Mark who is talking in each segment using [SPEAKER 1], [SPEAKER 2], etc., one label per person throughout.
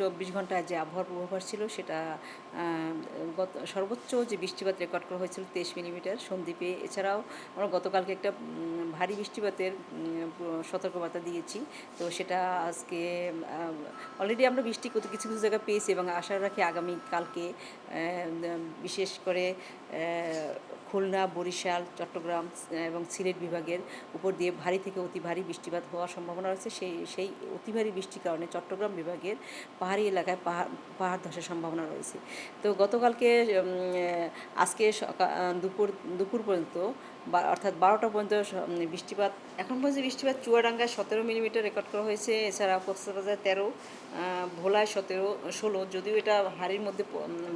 [SPEAKER 1] চব্বিশ ঘন্টায় যে আবহাওয়ার পূর্বাভাস ছিল সেটা গত, সর্বোচ্চ যে বৃষ্টিপাত রেকর্ড করা হয়েছিল তেইশ মিলিমিটার সন্দ্বীপে। এছাড়াও আমরা গতকালকে একটা ভারী বৃষ্টিপাতের সতর্কবার্তা দিয়েছি। তো সেটা আজকে অলরেডি আমরা বৃষ্টি কত কিছু কিছু জায়গায় পেয়েছি এবং আশা রাখি আগামী কালকে বিশেষ করে খুলনা, বরিশাল, চট্টগ্রাম এবং সিলেট বিভাগের উপর দিয়ে ভারী থেকে অতি ভারী বৃষ্টিপাত হওয়ার সম্ভাবনা রয়েছে। সেই সেই অতি ভারী বৃষ্টির কারণে চট্টগ্রাম বিভাগের পাহাড়ি এলাকায় পাহাড় পাহাড় ধসের সম্ভাবনা রয়েছে। তো গতকালকে আজকে দুপুর দুপুর পর্যন্ত বা অর্থাৎ বারোটা পর্যন্ত বৃষ্টিপাত, এখন পর্যন্ত বৃষ্টিপাত চুয়াডাঙ্গায় সতেরো মিলিমিটার রেকর্ড করা হয়েছে, এছাড়া কক্সবাজার তেরো ভোলায় সতেরো, ষোলো, যদিও এটা ভারীর মধ্যে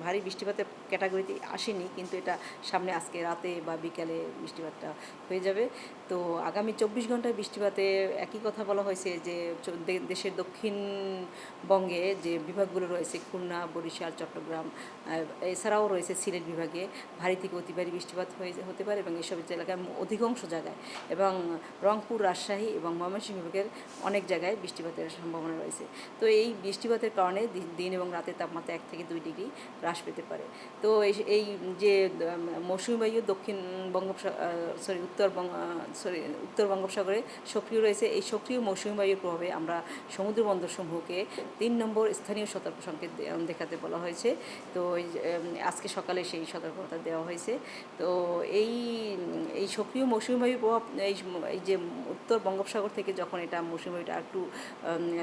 [SPEAKER 1] ভারী বৃষ্টিপাতের ক্যাটাগরিতে আসেনি, কিন্তু এটা সামনে আজকে রাতে বা বিকালে বৃষ্টিপাতটা হয়ে যাবে। তো আগামী চব্বিশ ঘন্টায় বৃষ্টিপাতে একই কথা বলা হয়েছে যে দেশের দক্ষিণবঙ্গে যে বিভাগগুলো রয়েছে, খুলনা, বরিশাল, চট্টগ্রাম এছাড়াও রয়েছে সিলেট বিভাগে, ভারী থেকে অতি ভারী বৃষ্টিপাত হয়ে হতে পারে এবং এসব এলাকায় অধিকাংশ জায়গায় এবং রংপুর, রাজশাহী এবং ময়মনসিংহ বিভাগের অনেক জায়গায় বৃষ্টিপাতের সম্ভাবনা রয়েছে। তো এই বৃষ্টিপাতের কারণে দিন এবং রাতের তাপমাত্রা এক থেকে দুই ডিগ্রি হ্রাস পেতে পারে। তো এই- যে মৌসুমী বায়ু দক্ষিণ বঙ্গোপসাগর সরি, উত্তর সরি, উত্তর বঙ্গোপসাগরে সক্রিয় রয়েছে। এই সক্রিয় মৌসুমী বায়ুর প্রভাবে আমরা সমুদ্র বন্দরসমূহকে তিন নম্বর স্থানীয় সতর্ক সংকেত দেখাতে বলা হয়েছে। তো আজকে সকালে সেই সতর্কতা দেওয়া হয়েছে। তো এই এই সক্রিয় মৌসুমী বায়ুর প্রভাব, এই যে উত্তর বঙ্গোপসাগর থেকে যখন এটা মৌসুমিবায়ুটা একটু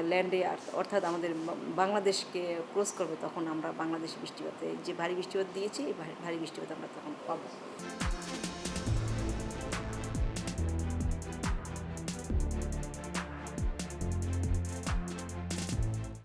[SPEAKER 1] ল্যান্ডে অর্থাৎ আমাদের বাংলাদেশকে ক্রস করবে, তখন আমরা বাংলাদেশে বৃষ্টিপাতে, যে ভারী বৃষ্টিপাত দিয়েছি, এই ভারী- ভারী বৃষ্টিপাত আমরা তখন পাবো।